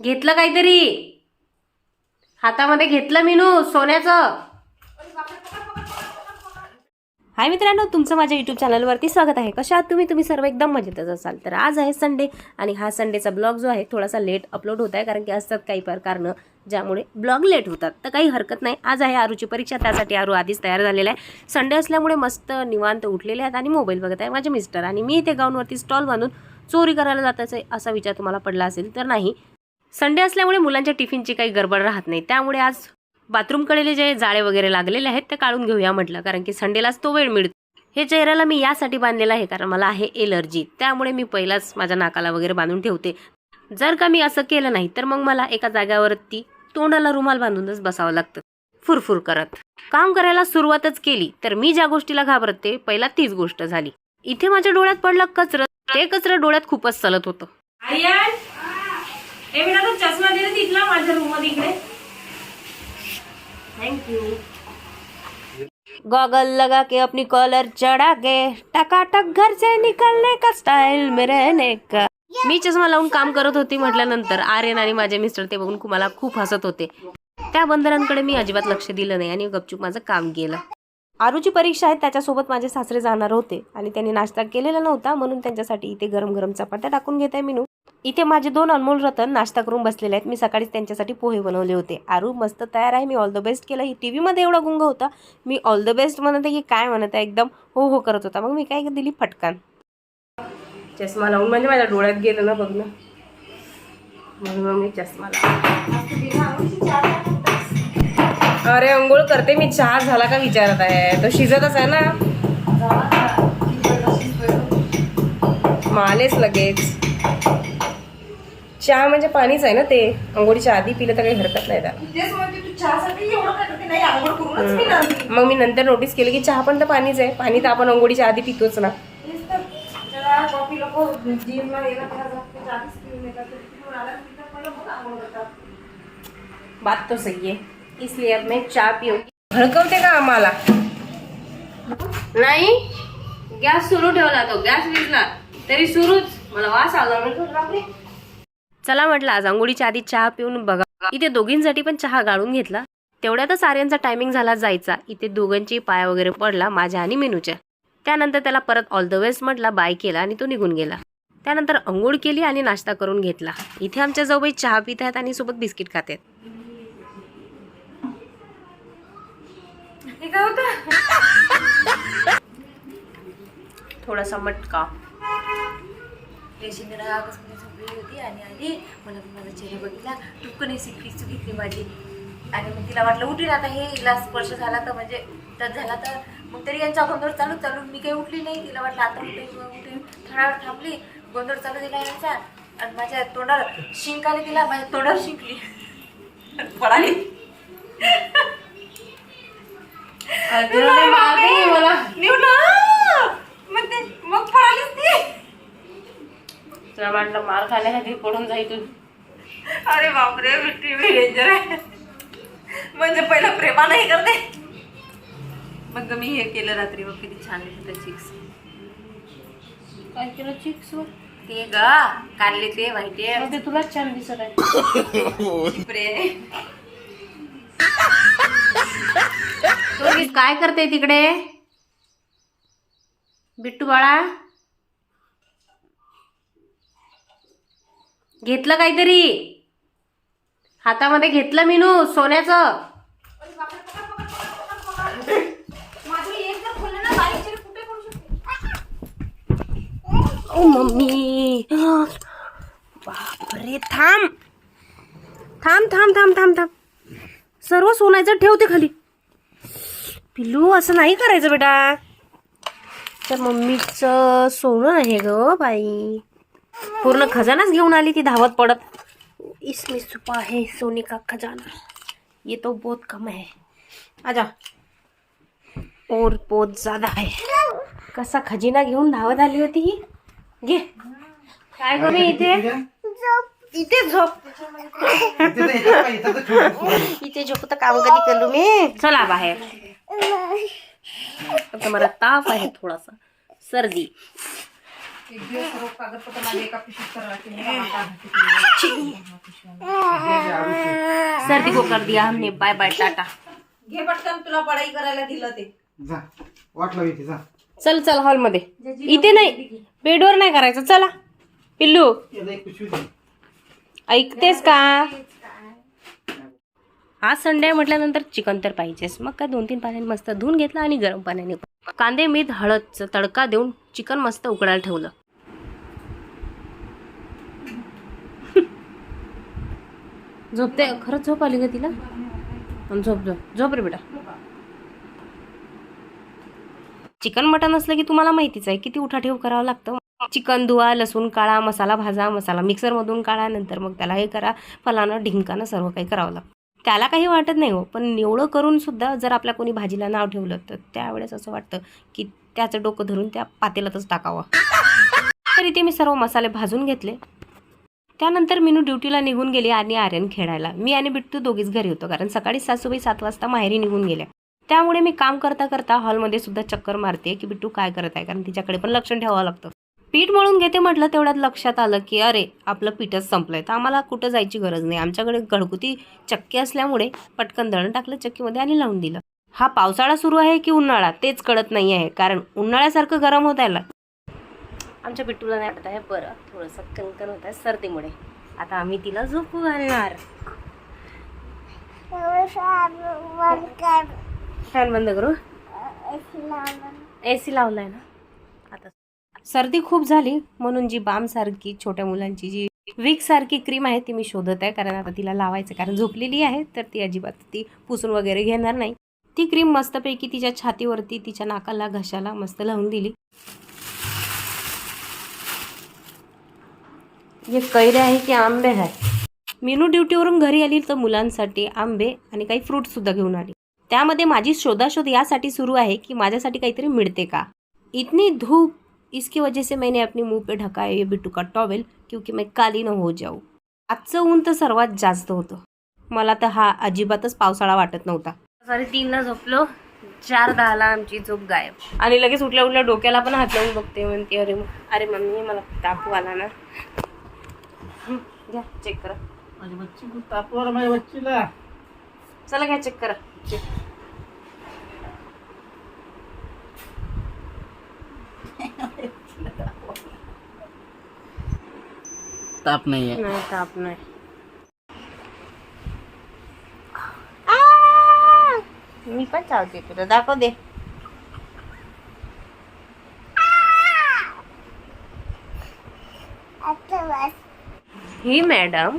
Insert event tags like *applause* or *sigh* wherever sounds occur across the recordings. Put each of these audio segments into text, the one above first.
घेतलं काहीतरी? हातामध्ये घेतलं मीनू सोन्याचं. हाय मित्रांनो तुमचं माझ्या यूट्यूब चॅनलवरती स्वागत आहे. कशा आहात तुम्ही? तुम्ही सर्व एकदम मजेतच असाल. तर आज आहे संडे आणि हा संडेचा ब्लॉग जो आहे थोडासा लेट अपलोड होत आहे कारण की असतात काही फार कारणं ज्यामुळे ब्लॉग लेट होतात. तर काही हरकत नाही. आज आहे आरूची परीक्षा त्यासाठी आरू आधीच तयार झालेला आहे. संडे असल्यामुळे मस्त निवांत उठलेले आहेत आणि मोबाईल बघत आहे माझे मिस्टर आणि मी इथे गाऊनवरती स्टॉल बांधून चोरी करायला जाताचं असा विचार तुम्हाला पडला असेल तर नाही. संडे असल्यामुळे मुलांच्या टिफिनची काही गडबड राहत नाही. त्यामुळे आज बाथरूमकडे जे जाळे वगैरे लागलेले आहेत ते काढून घेऊया म्हटलं. कारण की संडेलाच तो वेळ मिळतो. हे चेहऱ्याला मी यासाठी बांधलेलं आहे कारण मला आहे एलर्जी. त्यामुळे मी पहिलाच माझ्या नाकाला वगैरे बांधून ठेवते. जर का मी असं केलं नाही तर मग मला एका जाग्यावरती तोंडाला रुमाल बांधूनच बसावं लागतं. फुरफुर करत. काम करायला सुरुवातच केली तर मी ज्या गोष्टीला घाबरते पहिला तीच गोष्ट झाली. इथे माझ्या डोळ्यात पडलं कचरा. ते कचरा डोळ्यात खूपच चलत होतं. हे बेटा तो चष्मा दिला तिथला माझ्या रूममध्ये इकडे. थँक्यू गॉगल लगा के अपनी कॉलर चढ़ा के टकाटक घर से निकलने का स्टाइल में रहने का। मी चष्मा लावून काम करत होती म्हटल्यानंतर आर्यन आणि माझे मिस्टर ते बघून मला खूप हसत होते. त्या बंदरांकडे मी अजिबात लक्ष दिलं नाही आणि गपचूप माझं काम गेलं. आरूची परीक्षा आहे त्याच्यासोबत माझे सासरे जाणार होते आणि त्यांनी नाश्ता केलेला नव्हता म्हणून त्यांच्यासाठी इथे गरम गरम चपात्या टाकून घेत आहे मिनू इथे माझे दोन अनमोल रतन नाश्ता करून बसलेले आहेत. मी सकाळीच त्यांच्यासाठी पोहे बनवले होते. आरू मस्त तयार आहे. मी ऑल द बेस्ट केलं. ही टी व्हीमध्ये एवढा गुंग होता. मी ऑल द बेस्ट म्हणत आहे की काय म्हणत आहे? एकदम हो हो करत होता. मग मी काय दिली? फटकान. चष्मा लावून म्हणजे माझ्या डोळ्यात गेलं ना बघ ना. म्हणून मग मी चष्मा लावला. अरे अंघोळ करते मी. चहा झाला का विचारत आहे. तो शिजतच आहे ना. मालेच लगेच. चहा म्हणजे पाणीच आहे ना ते. अंघोळीच्या आधी पिलं तर काही हरकत नाही त्याला. मग मी नंतर नोटीस केलं की चहा पण तर पाणीच आहे. पाणी तर आपण अंघोळीच्या आधी पितोच ना. बात तो सही है इसलिए अब मैं चहा पिऊंगी. भडकवते का आम्हाला? नाही? गॅस सुरू ठेवला तो. गॅस विजला तरी सुरूच. मला वास आला. बापरे. चला म्हटलं आज आंघोळीच्या आधी चहा पिऊन बघा. इथे दोघींसाठी पण चहा गाळून घेतला. तेवढ्यातच आर्यांचा टायमिंग झाला जायचा. इथे दोघांची पाया वगैरे पडला माझ्या आणि मेनूच्या. त्यानंतर त्याला परत ऑल द वेस्ट म्हटला बाय केला आणि तो निघून गेला. त्यानंतर अंघोळ केली आणि नाश्ता करून घेतला. इथे आमच्या जवळ चहा पित आहेत आणि सोबत बिस्किट खात आहेत. *laughs* थोडासा मटका. रेशीने रागामध्ये झोपलेली होती आणि आली. मला माझा चेहरा बघितला. टुक्कन सिक्की घेतली माझी आणि मग तिला वाटलं उठील आता हे हिला स्पर्श झाला तर म्हणजे तर झाला तर मग तरी यांचा गोंधळ चालू चालू. मी काही उठली नाही. तिला वाटलं आता उठेल उठेल थोडा थांबली. गोंधळ चालू दिला यांचा. आणि माझ्या तोंडावर शिंक आली तिला. माझ्या तोंडावर शिंकली पळाली. मला. मग ते मग पळालीच ती. तुला वाटलं मार खाण्यासाठी पडून जाईल तू अरे बापरे बिट्टी डेंजर आहे. म्हणजे पहिला प्रेमा नाही करते. मग मी हे केलं रात्री मग किती छान दिसत चिक्स काय केलं चिक्स ते ग काढले ते माहितीये ते तुला छान दिसत आहे. काय करते तिकडे? बिट्टू बाळा? घेतलं काहीतरी? हातामध्ये घेतलं मीनू सोन्याचं. ओ मम्मी. बापरे थांब. थांब थांब थांब थांब थांब. सर्व सोन्याचं ठेवते खाली. पिल्लू असं नाही करायचं बेटा. तर मम्मीचं सोनं आहे ग बाई. पूर्ण खजानाच घेऊन आली ती धावत पडत. इसमें छुपा है सोने का खजाना। ये तो बहुत कम है। आजा। और बहुत ज्यादा है। कसा खजिना घेऊन धावत आली होती ही? घे. काय करू इथे? इथे झोप. इथे झोप तर काम कधी करू मी. चला बाहेर. आता मला ताप आहे थोडासा. सर्दी. एक दिवस सर्व कागदपत्र माझे एका पिशवीत करावं लागते मी हा कागद पिशवीत. सर्दी को कर दिया हमने बाय बाय टाटा घे पटकन तुला पढाई करायला दिलं ते जा वाटलं इथे जा. चल चल हॉलमध्ये इथे नाही. बेडवर नाही करायचं. चला. पिल्लू. याला एक पिशवी दे. ऐकतेस का? आज संडे आहे म्हटल्यानंतर चिकन तर पाहिजेच. मग काय दोन तीन पाण्याने मस्त धुवून घेतलं आणि गरम पाण्याने. कांदे मीठ हळदचं तडका देऊन चिकन मस्त उकडायला ठेवलं. झोपते खरंच झोप आली का तिला? झोप झोप झोप रे बेटा. चिकन मटन असलं की तुम्हाला माहितीच आहे किती उठाठेव करावं लागतं. चिकन धुवा लसूण काढा मसाला भाजा मसाला मिक्सरमधून काढा नंतर मग त्याला हे करा फलानं ढिंकानं सर्व काही करावं लागतं. त्याला काही वाटत नाही हो पण एवढं करून सुद्धा जर आपल्या कोणी भाजीला नाव ठेवलं तर त्यावेळेस असं वाटतं की त्याचं डोकं धरून त्या पातेलातच टाकावं. तर इथे मी सर्व मसाले भाजून घेतले. त्यानंतर मीनू ड्युटीला निघून गेली आणि आर्यन खेळायला. मी आणि बिट्टू दोघीच घरी होतो कारण सकाळी सासूबाई सात वाजता माहेरी निघून गेल्या. त्यामुळे मी काम करता करता हॉलमध्ये सुद्धा चक्कर मारते की बिट्टू काय करत आहे कारण तिच्याकडे पण लक्ष ठेवावं लागतं. पीठ मळून घेते म्हटलं तेवढ्यात लक्षात आलं की अरे आपलं पीठच संपलंय. तर आम्हाला कुठं जायची गरज नाही. आमच्याकडे घरगुती चक्की असल्यामुळे पटकन दळण टाकलं चक्कीमध्ये आणि लावून दिलं. हा पावसाळा सुरू आहे की उन्हाळा? तेच कळत नाही आहे कारण उन्हाळ्यासारखं गरम होत आहे आमच्या बिट्टूला नाही वाटत आहे. बरं थोडंसं कणकण होत आहे सर्दीमुळे. आता आम्ही तिला झोपू घालणार. फॅन बंद करू? ए सी लावलाय ना. आता सर्दी खूप झाली म्हणून जी बाम सारखी छोट्या मुलांची जी विक सारखी क्रीम आहे ती मी शोधत आहे. कारण आता तिला लावायचं कारण झोपलेली आहे तर ती अजिबात ती पुसून वगैरे घेणार नाही. ती क्रीम मस्तपैकी तिच्या छातीवरती तिच्या नाकाला घशाला मस्त लावून दिली. हे कैरे आहे की आंबे आहे? मीनू ड्युटीवरून घरी आली तर मुलांसाठी आंबे आणि काही फ्रूट सुद्धा घेऊन आली. त्यामध्ये माझी शोधाशोध यासाठी सुरू आहे की माझ्यासाठी काहीतरी मिळते का? इतनी धूप इसकी वजह से मैंने अपने मुंह पे ढकाया ये बिट्टू का टॉवेल क्योंकि मैं काली न हो जाऊ. आजचं ऊन तर सर्वात जास्त होतं. मला तर हा अजिबातच पावसाळा वाटत नव्हता. साडे तीनला झोपलो. चार दहाला आमची झोप गायब. आणि लगेच उठल्या उठल्या डोक्याला पण हात लावून बघते म्हणते अरे अरे मम्मी मला तापू आला ना. *laughs* घ्या चेक करा. माझी बच्ची खूप तापवर माझ्या बच्चीला. चला घ्या चेक करा. ताप नाहीये नाही ताप नाही. मी पण चावते तुला. दाखव दे. ही मॅडम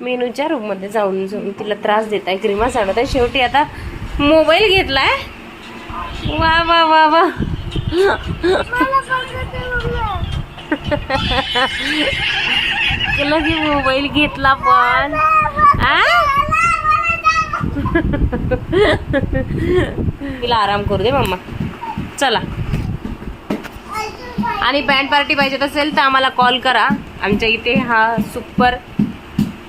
मेनूच्या रूममध्ये जाऊन जाऊन तिला त्रास देत आहे ग्रीमा सांगत आहे. शेवटी आता मोबाईल घेतलाय. वा वा वा वा. केलं की मोबाईल घेतला पण? *laughs* तिला आराम करू दे मम्मा चला. आणि बँड पार्टी पाहिजेत असेल तर आम्हाला कॉल करा. आमच्या इथे हा सुपर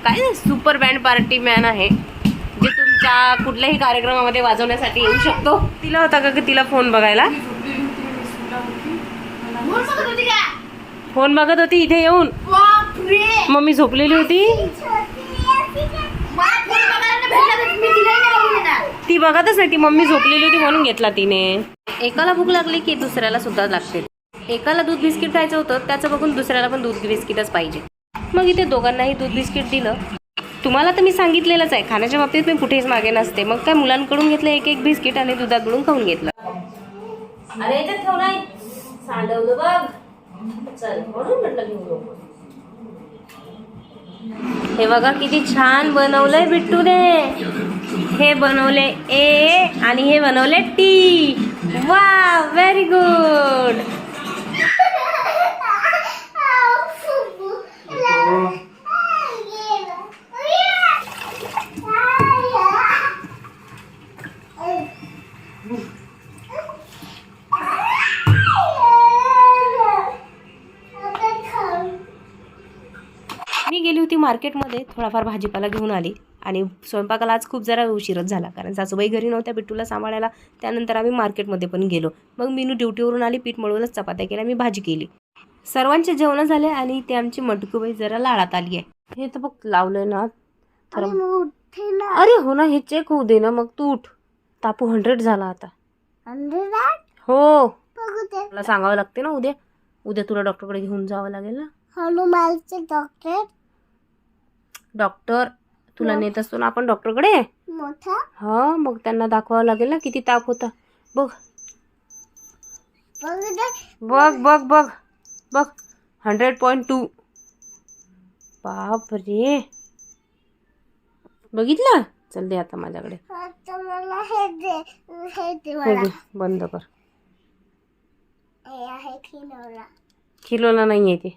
काय सुपर बँड पार्टी मॅन आहे जे तुमच्या कुठल्याही कार्यक्रमामध्ये वाजवण्यासाठी येऊ शकतो. तिला होता का की तिला फोन बघायला? फोन बघत होती इथे येऊन. मम्मी झोपलेली होती? ती बघतच नाही ती मम्मी झोपलेली होती म्हणून घेतला तिने. एकाला भूक लागली की दुसऱ्याला सुद्धा लागते. एकाला दूध बिस्किट खायचं होतं त्याचं बघून दुसऱ्याला पण दूध बिस्किटच पाहिजे. मग इथे दोघांनाही दूध बिस्किट दिलं. तुम्हाला तर मी सांगितलेलंच आहे खाण्याच्या बाबतीत मी कुठेच मागे नसते. मग काय मुलांकडून घेतलं एक एक बिस्किट आणि दुधात बुडून खाऊन घेतलं. अरे सांडवलं बघ. चल म्हणून म्हटलं हे बघा किती छान बनवलंय बिट्टूने. हे बनवले ए आणि हे बनवले टी. वा व्हेरी गुड. मार्केटमध्ये थोडाफार भाजीपाला घेऊन आली आणि स्वयंपाकाला आज खूप जरा उशीरच झाला कारण सासूबाई घरी नव्हत्या बिट्टूला सांभाळायला त्यानंतर आम्ही मार्केटमध्ये पण गेलो. मग मीनू ड्युटीवरून आली पीठ मळूनच चपात्या केल्या मी भाजी केली. सर्वांचे जेवण झाले आणि ते आमची मटकूबाई जरा लाळात आली आहे. हे तर बघ लावलंय ना. तर अरे हो ना हे चेक होऊ दे ना मग तू उठ. तापू हंड्रेड झाला आता. हो. मला सांगावं लागते ना उद्या. उद्या तुला डॉक्टरकडे घेऊन जावं लागेल ना. हनुमानचे डॉक्टर डॉक्टर तुला नेत असतो ना आपण डॉक्टरकडे? मोठा? हा मग त्यांना दाखवावं लागेल ना किती ताप होता. बघ. बघ बघ बघ बघ. हंड्रेड पॉईंट टू बाप रे बघितलं? चल दे आता माझ्याकडे. हे हे हे बंद कर. हे किलोला नाही आहे ते.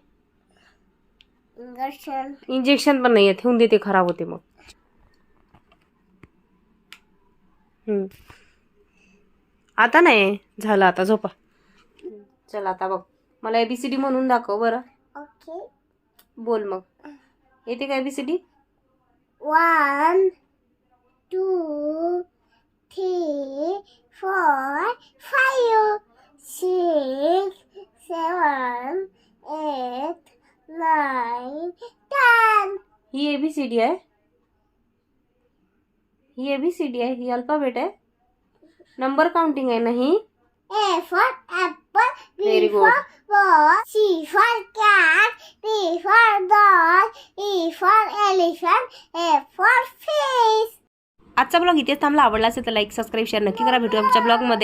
इंजेक्शन. इंजेक्शन पण नाही आहे ठेवून देते खराब होते मग. हम्म. आता नाही झालं आता झोपा. चल आता बघ मला एबीसीडी म्हणून दाखव बरं. ओके बोल मग. येते का A B C D one two three four five six seven eight nine ten he. A B C D आहे ही एबीसीडी आहे ही अल्फाबेट आहे नंबर काउंटिंग आहे ना ही A for apple, B Very for good. ball, C for cat, D for dog, E for elephant, F for fish. आजचा blog इथेच थांबला. आवडला असेल तर लाईक सबस्क्राईब शेअर नक्की करा. भेटू आमच्या ब्लॉगमध्ये